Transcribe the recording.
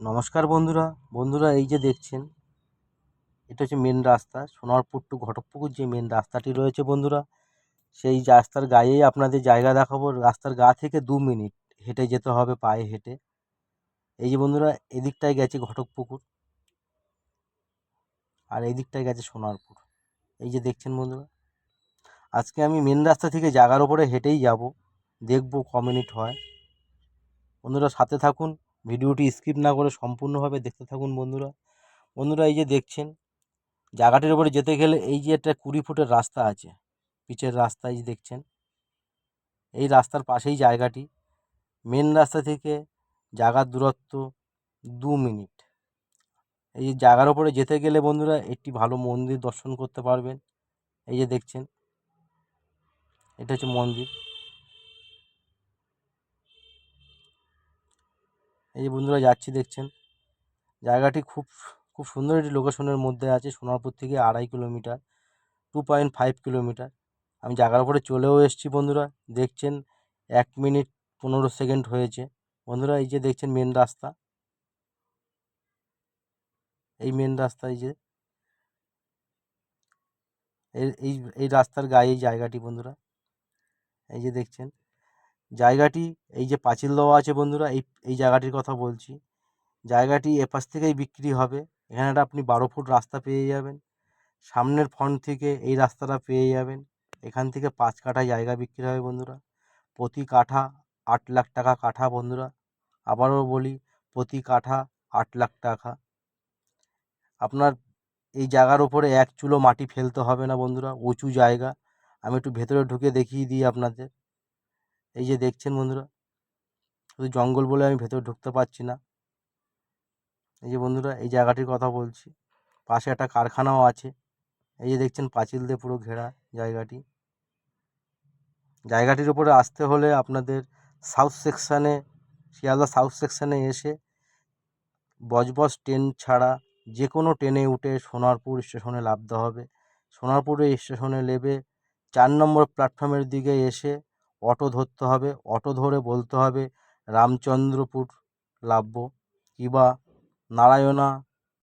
নমস্কার বন্ধুরা। বন্ধুরা এই যে দেখছেন, এটা হচ্ছে মেন রাস্তা, সোনারপুর টু ঘটকপুকুর যে মেন রাস্তাটি রয়েছে বন্ধুরা, সেই রাস্তার গায়েই আপনাদের জায়গা দেখাবো। রাস্তার গা থেকে দু মিনিট হেঁটে যেতে হবে, পায়ে হেঁটে। এই যে বন্ধুরা, এদিকটায় গেছে ঘটকপুকুর আর এই দিকটায় গেছে সোনারপুর। এই যে দেখছেন বন্ধুরা, আজকে আমি মেন রাস্তা থেকে জায়গার ওপরে হেঁটেই যাব, দেখব ক মিনিট হয়। বন্ধুরা সাথে থাকুন ভিডিওটি স্কিপ না করে সম্পূর্ণভাবে দেখতে থাকুন বন্ধুরা। বন্ধুরা এই যে দেখছেন, জায়গাটির ওপরে যেতে গেলে এই যে একটা কুড়ি ফুটের রাস্তা আছে, পিচের রাস্তা এই যে দেখছেন, এই রাস্তার পাশেই জায়গাটি। মেন রাস্তা থেকে জায়গার দূরত্ব দু মিনিট। এই যে জায়গার ওপরে যেতে গেলে বন্ধুরা একটি ভালো মন্দির দর্শন করতে পারবেন। এই যে দেখছেন, এটা হচ্ছে মন্দির। এই যে বন্ধুরা যাচ্ছি দেখছেন। জায়গাটি খুব খুব সুন্দর একটি লোকেশনের মধ্যে আছে, সোনারপুর থেকে আড়াই kilometre two point five kilometre. আমি জায়গার উপরে চলেও এসেছি বন্ধুরা, দেখছেন এক মিনিট পনেরো সেকেন্ড হয়েছে। বন্ধুরা এই যে দেখছেন মেন রাস্তা। এই মেন রাস্তা এই যে। এই এই রাস্তার গায়ে জায়গাটি বন্ধুরা। এই যে দেখছেন। জায়গাটি, এই যে পাঁচিল দেওয়া আছে বন্ধুরা, এই এই জায়গাটির কথা বলছি। জায়গাটি এপাশ থেকেই বিক্রি হবে। এখানে আপনি বারো ফুট রাস্তা পেয়ে যাবেন। সামনের ফ্রন্ট থেকে এই রাস্তাটা পেয়ে যাবেন। এখান থেকে পাঁচ কাঠা জায়গা বিক্রি হবে বন্ধুরা। প্রতি কাঠা আট লাখ টাকা কাঠা বন্ধুরা। আবারও বলি, প্রতি কাঠা আট লাখ টাকা। আপনার এই জায়গার ওপরে এক চুলো মাটি ফেলতে হবে না বন্ধুরা, উঁচু জায়গা। আমি একটু ভেতরে ঢুকে দেখিয়ে দিই আপনাদের। এই যে দেখছেন বন্ধুরা, শুধু জঙ্গল বলে আমি ভেতরে ঢুকতে পারছি না। এই যে বন্ধুরা, এই জায়গাটির কথা বলছি। পাশে একটা কারখানাও আছে। এই যে দেখছেন পাঁচিল দিয়ে পুরো ঘেরা জায়গাটি। জায়গাটির ওপরে আসতে হলে আপনাদের সাউথ সেকশানে শিয়ালদা সাউথ সেকশানে এসে বজবজ ট্রেন ছাড়া যে কোনো ট্রেনে উঠে সোনারপুর স্টেশনে নামতে হবে। সোনারপুরে স্টেশনে নেমে চার নম্বর প্ল্যাটফর্মের দিকে এসে অটো ধরতে হবে অটো ধরে বলতে হবে রামচন্দ্রপুর নামবো কিংবা নারায়ণা